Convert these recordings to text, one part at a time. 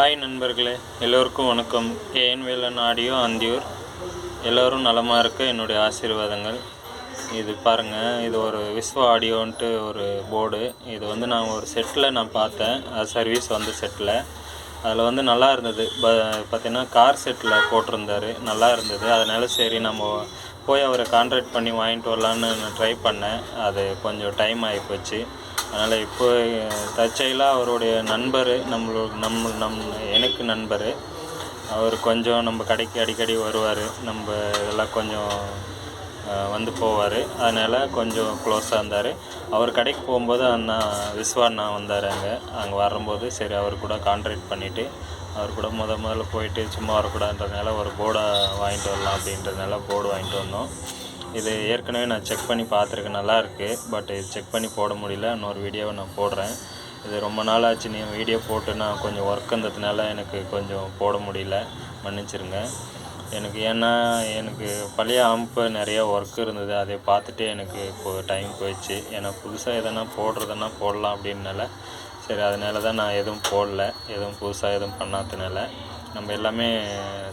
Hi நண்பர்களே எல்லோருக்கும் வணக்கம். AN Velan audio Anthiyur. எல்லோரும் நலமாக இருக்க என்னுடைய ஆசீர்வாதங்கள். இது பாருங்கள் இது ஒரு விஸ்வ ஆடியோன்ட்டு ஒரு போர்டு. இது வந்து நான் ஒரு செட்டில் நான் பார்த்தேன். அது சர்வீஸ் வந்த செட்டில் அதில் வந்து நல்லா இருந்தது. ப பார்த்தீங்கன்னா கார் செட்டில் போட்டிருந்தாரு. நல்லா இருந்தது. அதனால் சரி நம்ம போய் அவரை கான்ட்ராக்ட் பண்ணி வாங்கிட்டு வரலான்னு நான் ட்ரை பண்ணேன். அது கொஞ்சம் டைம் ஆகிப்போச்சு அதனால் இப்போ தற்செயலாக அவருடைய நண்பர் நம்மளோட நம்ம நம் எனக்கு நண்பர். அவர் கொஞ்சம் நம்ம கடைக்கு அடிக்கடி வருவார். நம்ம இதெல்லாம் கொஞ்சம் வந்து போவார். அதனால் கொஞ்சம் க்ளோஸாக இருந்தார். அவர் கடைக்கு போகும்போது அண்ணா விஸ்வா அண்ணா வந்தார் அங்கே. அங்கே வரும்போது சரி அவர் கூட கான்ட்ராக்ட் பண்ணிவிட்டு அவர் கூட முத முதல்ல போயிட்டு சும்மா வரக்கூடாதுன்றதுனால ஒரு போர்டை வாங்கிட்டு வரலாம் அப்படின்றதுனால போர்டு வாங்கிட்டு வந்தோம். இது ஏற்கனவே நான் செக் பண்ணி பார்த்துருக்கேன் நல்லாயிருக்கு பட் இது செக் பண்ணி போட முடியல. இன்னொரு வீடியோவை நான் போடுறேன். இது ரொம்ப நாள் ஆச்சு நீ வீடியோ போட்டு நான் கொஞ்சம் ஒர்க் இருந்ததுனால எனக்கு கொஞ்சம் போட முடியல. மன்னிச்சிருங்க. எனக்கு ஏன்னா எனக்கு பழைய அமைப்பு நிறைய ஒர்க் இருந்தது. அதை பார்த்துட்டு எனக்கு இப்போ டைம் போயிடுச்சு. ஏன்னா புதுசாக எதனா போடுறதுன்னா போடலாம் அப்படின்னால. சரி அதனால தான் நான் எதுவும் போடல. எதுவும் புதுசாக எதுவும் பண்ணாததுனால. நம்ம எல்லாமே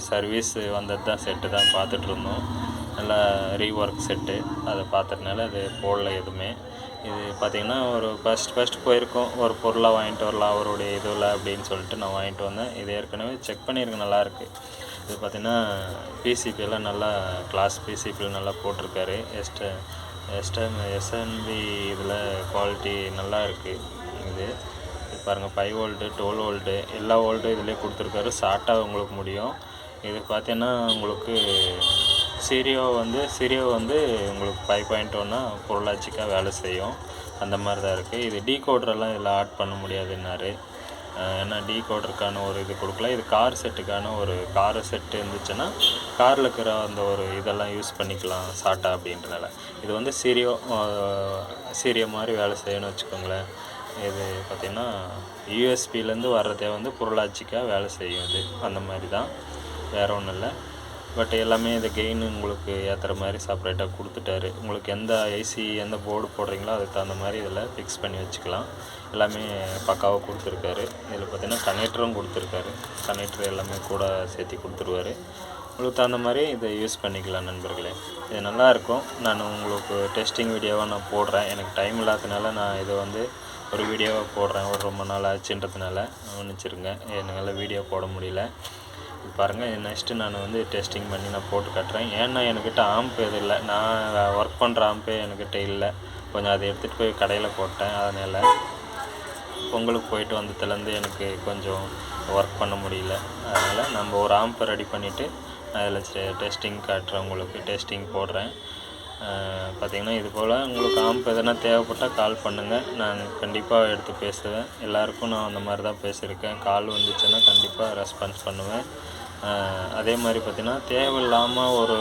சர்வீஸ் வந்தது தான் செட்டு தான் பார்த்துட்டு இருந்தோம். நல்லா ரீஒர்க் செட்டு அதை பார்த்ததுனால அது போடல எதுவுமே. இது பார்த்திங்கன்னா ஒரு ஃபஸ்ட் ஃபஸ்ட் போயிருக்கோம். ஒரு பொருளாக வாங்கிட்டு வரலாம் அவருடைய இதில் அப்படின்னு சொல்லிட்டு நான் வாங்கிட்டு வந்தேன். இது ஏற்கனவே செக் பண்ணியிருக்கேன் நல்லாயிருக்கு இது பார்த்திங்கன்னா பிசிபியெல்லாம் எல்லாம் நல்லா கிளாஸ் பிசிபியில் நல்லா போட்டிருக்காரு. எஸ்ட எஸ்டம் எஸ்என்பி இதில் குவாலிட்டி நல்லா இருக்குது இது இது பாருங்கள் ஃபைவ் வோல்ட்டு டுவெல் வோல்ட்டு எல்லா வோல்ட்டும் இதிலே கொடுத்துருக்காரு. ஷார்ட்டாக உங்களுக்கு முடியும். இது பார்த்தீங்கன்னா உங்களுக்கு சீரியோ வந்து சீரியோ வந்து உங்களுக்கு ஃபைவ் பாயிண்ட் ஒன்னா பொருளாச்சிக்காக வேலை செய்யும். அந்த மாதிரி தான் இருக்குது இது டீ கோட்ரெல்லாம் இதில் ஆட் பண்ண முடியாதுன்னாரு. ஏன்னா டீ கோடருக்கான ஒரு இது கொடுக்கல. இது கார் செட்டுக்கான ஒரு கார் செட்டு இருந்துச்சுன்னா காரில் இருக்கிற அந்த ஒரு இதெல்லாம் யூஸ் பண்ணிக்கலாம் சாட்டா அப்படின்றனால. இது வந்து சீரியோ சீரியோ மாதிரி வேலை செய்யணும்னு வச்சுக்கோங்களேன். இது பார்த்திங்கன்னா யூஎஸ்பிலேருந்து வர்றதே வந்து பொருளாட்சிக்காக வேலை செய்யும் இது. அந்த மாதிரி தான் வேறு ஒன்றும் இல்லை. பட் எல்லாமே இந்த கெயின் உங்களுக்கு ஏற்றுற மாதிரி செப்பரேட்டாக கொடுத்துட்டாரு. உங்களுக்கு எந்த ஐசி எந்த போர்டு போடுறீங்களோ அதுக்கு தகுந்த மாதிரி இதில் ஃபிக்ஸ் பண்ணி வச்சுக்கலாம். எல்லாமே பக்காவாக கொடுத்துருக்காரு. இதில் பார்த்தீங்கன்னா கனெக்டரும் கொடுத்துருக்காரு. கனெக்டர் எல்லாமே கூட சேர்த்து கொடுத்துருவாரு. உங்களுக்கு தகுந்த மாதிரி இதை யூஸ் பண்ணிக்கலாம் நண்பர்களே. இது நல்லா இருக்கும். நான் உங்களுக்கு டெஸ்டிங் வீடியோவாக நான் போடுறேன். எனக்கு டைம் இல்லாததுனால நான் இதை வந்து ஒரு வீடியோவாக போடுறேன். ஒரு ரொம்ப நாள் ஆச்சுன்றதுனால மன்னிச்சிருங்க என்னால் வீடியோ போட முடியல. பாருங்கள் நெக்ஸ்ட்டு நான் வந்து டெஸ்டிங் பண்ணி நான் போட்டு காட்டுறேன். ஏன்னா என்கிட்ட ஆம்ப் எதுவும் இல்லை. நான் ஒர்க் பண்ணுற ஆம்பே என்கிட்ட இல்லை. கொஞ்சம் அதை எடுத்துகிட்டு போய் கடையில் போட்டேன். அதனால் பொங்கலுக்கு போயிட்டு வந்ததுலேருந்து எனக்கு கொஞ்சம் ஒர்க் பண்ண முடியல. அதனால் நம்ம ஒரு ஆம்பை ரெடி பண்ணிவிட்டு அதில் டெஸ்டிங் காட்டுறேன் உங்களுக்கு. டெஸ்டிங் போடுறேன். பார்த்திங்கன்னா இது போல் உங்களுக்கு ஆம்ப் எதனா தேவைப்பட்டால் கால் பண்ணுங்கள் நான் கண்டிப்பாக எடுத்து பேசுவேன். எல்லாருக்கும் நான் அந்த மாதிரி தான் பேசியிருக்கேன். கால் வந்துச்சுன்னா கண்டிப்பாக ரெஸ்பான்ஸ் பண்ணுவேன். அதே மாதிரி பார்த்திங்கன்னா தேவையில்லாமல் ஒரு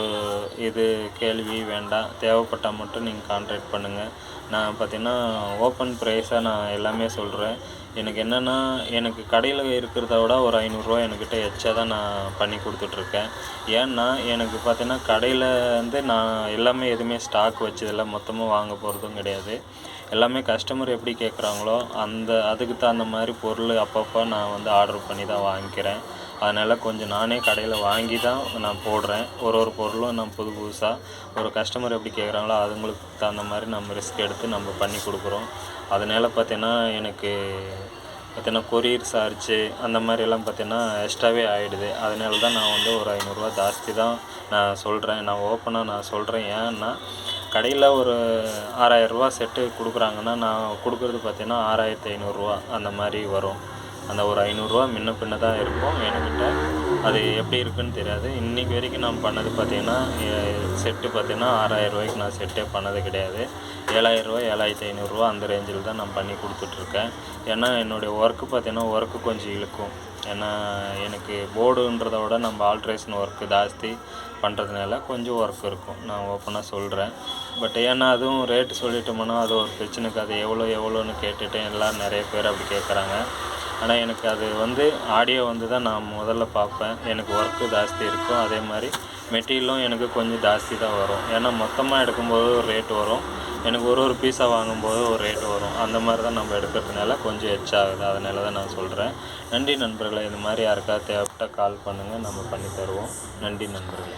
இது கேள்வி வேண்டாம். தேவைப்பட்டால் மட்டும் நீங்கள் கான்டாக்ட் பண்ணுங்கள் நான் பார்த்திங்கன்னா ஓப்பன் ப்ரைஸாக நான் எல்லாமே சொல்கிறேன் எனக்கு என்னென்னா எனக்கு கடையில் இருக்கிறத விட ஒரு ஐநூறுரூவா என்கிட்ட எச்சா தான் நான் பண்ணி கொடுத்துட்ருக்கேன். ஏன்னா எனக்கு பார்த்தீங்கன்னா கடையில் வந்து நான் எல்லாமே எதுவுமே ஸ்டாக் வச்சதில்ல. மொத்தமாக வாங்க போகிறதும் கிடையாது. எல்லாமே கஸ்டமர் எப்படி கேட்குறாங்களோ அந்த அதுக்கு தகுந்த மாதிரி பொருள் அப்பப்போ நான் வந்து ஆர்டர் பண்ணி தான் வாங்கிக்கிறேன். அதனால் கொஞ்சம் நானே கடையில் வாங்கி தான் நான் போடுறேன். ஒரு ஒரு பொருளும் நான் புது புதுசாக ஒரு கஸ்டமர் எப்படி கேட்குறாங்களோ அதுங்களுக்கு தகுந்த மாதிரி நம்ம ரிஸ்க் எடுத்து நம்ம பண்ணி கொடுக்குறோம். அதனால் பார்த்தீங்கன்னா எனக்கு பார்த்தீங்கன்னா கொரியர் சார்ஜு அந்த மாதிரிலாம் பார்த்தீங்கன்னா எக்ஸ்ட்ராவே ஆகிடுது அதனால தான் நான் வந்து ஒரு ஐநூறுரூவா ஜாஸ்தி தான் நான் சொல்கிறேன் நான் ஓப்பனாக நான் சொல்கிறேன் ஏன்னா கடையில் ஒரு ஆறாயிரரூவா செட்டு கொடுக்குறாங்கன்னா நான் கொடுக்குறது பார்த்தீங்கன்னா ஆறாயிரத்தி ஐநூறுரூவா அந்த மாதிரி வரும். அந்த ஒரு ஐநூறுரூவா முன்ன பின்ன தான் இருக்கும். என்கிட்ட அது எப்படி இருக்குன்னு தெரியாது. இன்றைக்கி வரைக்கும் நான் பண்ணது பார்த்தீங்கன்னா செட்டு பார்த்தீங்கன்னா ஆறாயிரம் ரூபாய்க்கு நான் செட்டே பண்ணது கிடையாது. ஏழாயிரரூவா ஏழாயிரத்தி ஐநூறுரூவா அந்த ரேஞ்சில் தான் நான் பண்ணி கொடுத்துட்ருக்கேன். ஏன்னா என்னுடைய ஒர்க்கு பார்த்தீங்கன்னா ஒர்க்கு கொஞ்சம் இழுக்கும். ஏன்னா எனக்கு போர்டுன்றதை விட நம்ம ஆல்ட்ரேஷன் ஒர்க்கு ஜாஸ்தி பண்ணுறதுனால கொஞ்சம் ஒர்க் இருக்கும். நான் ஓப்பனாக சொல்கிறேன் பட் ஏன்னா அதுவும் ரேட்டு சொல்லிட்டோம்னா அது ஒரு பிரச்சனைக்கு அது எவ்வளோ எவ்வளோன்னு கேட்டுட்டு எல்லாம் நிறைய பேர் அப்படி கேட்குறாங்க. ஆனால் எனக்கு அது வந்து ஆடியோ வந்து தான் நான் முதல்ல பார்ப்பேன். எனக்கு ஒர்க்கு ஜாஸ்தி இருக்கும் அதே மாதிரி மெட்டீரியலும் எனக்கு கொஞ்சம் ஜாஸ்தி தான் வரும். ஏன்னா மொத்தமாக எடுக்கும்போது ஒரு ரேட் வரும். எனக்கு ஒரு ஒரு பீஸாக வாங்கும்போது ஒரு ரேட் வரும். அந்த மாதிரி தான் நம்ம எடுக்கிறதுனால கொஞ்சம் எச்சாகுது அதனால தான் நான் சொல்கிறேன் நன்றி நண்பர்களே. இது மாதிரி யாருக்காவது தேவைப்பட்டால் கால் பண்ணுங்கள் நம்ம பண்ணி தருவோம். நன்றி நண்பர்களே.